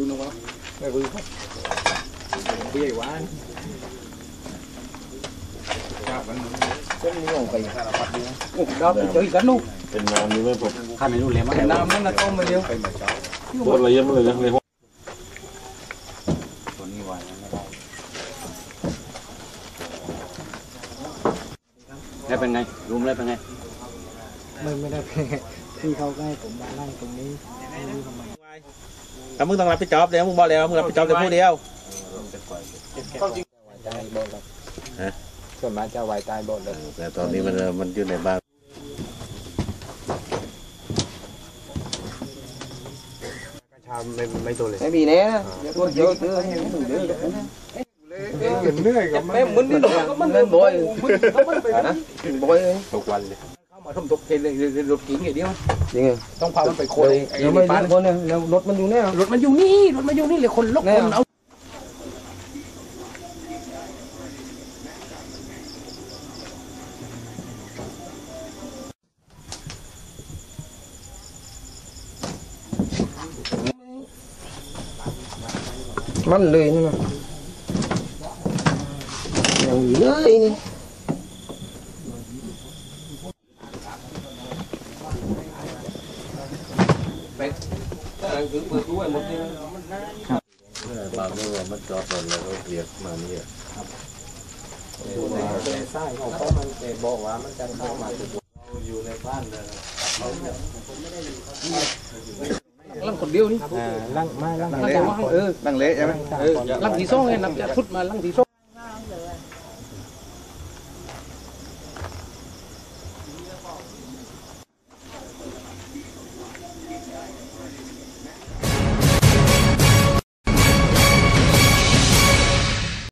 ไม่รู้ครับเบี้ยหวานก็มีลงไปสารพัดดีนะโอ้ดาวเจออีกกันลูกเป็นน้ำนี่ไม่ผมข้าไม่รู้เลยมั้งน้ำนั่นนะต้มไปเร็วไปมาเช้าโคตรละเอียดเลยนะในห้องตัวนี้ไว้ไม่ได้แล้วเป็นไงรูมแล้วเป็นไงไม่ไม่ได้เป็นที่เขาก็ให้ผมมานั่งตรงนี้ไม่รู้ทำไม แต่มึงต้องรับผิดชอบแล้วมึงบอกแล้วมึงรับผิดชอบแต่ผู้เดียวตายบอดเลยส่วนมากจะไว้ตายบอดเลยแต่ตอนนี้มันมันอยู่ในบ้านไม่มีแน่นะเดี๋ยวตัวเยอะเยอะให้มึงเยอะเหนื่อยกับมันแม่มึงนี่หนูก็มันเล่นบ่อยนะบ่อยเลยทุกวันเลยเข้ามาทำตกเทเลยรถกิ้งอย่างเดียว จริงต้องพามันไปโคนไอ้เดี๋ยวไม่ปารู้คนเนี่ยแล้วรถมันอยู่เนี่ยรถมันอยู่นี่รถมันอยู่นี่เลยคนลกคนเอามันเลยนี่นะอย่างนี้เลยนี่ ถึงเปิดด้วยหมดเลยบางเรื่องมันจอดรถแล้วก็เรียกมานี่ใช่ของเขามันแต่บอกว่ามันจะเข้ามาถูกอยู่ในบ้านเลยลังคนเดียวนี่อ่าลังไม่ลังลังแต่ว่าเออนั่งเละใช่ไหมเออลังที่สองเลยนับจากพุทธมาลังที่สอง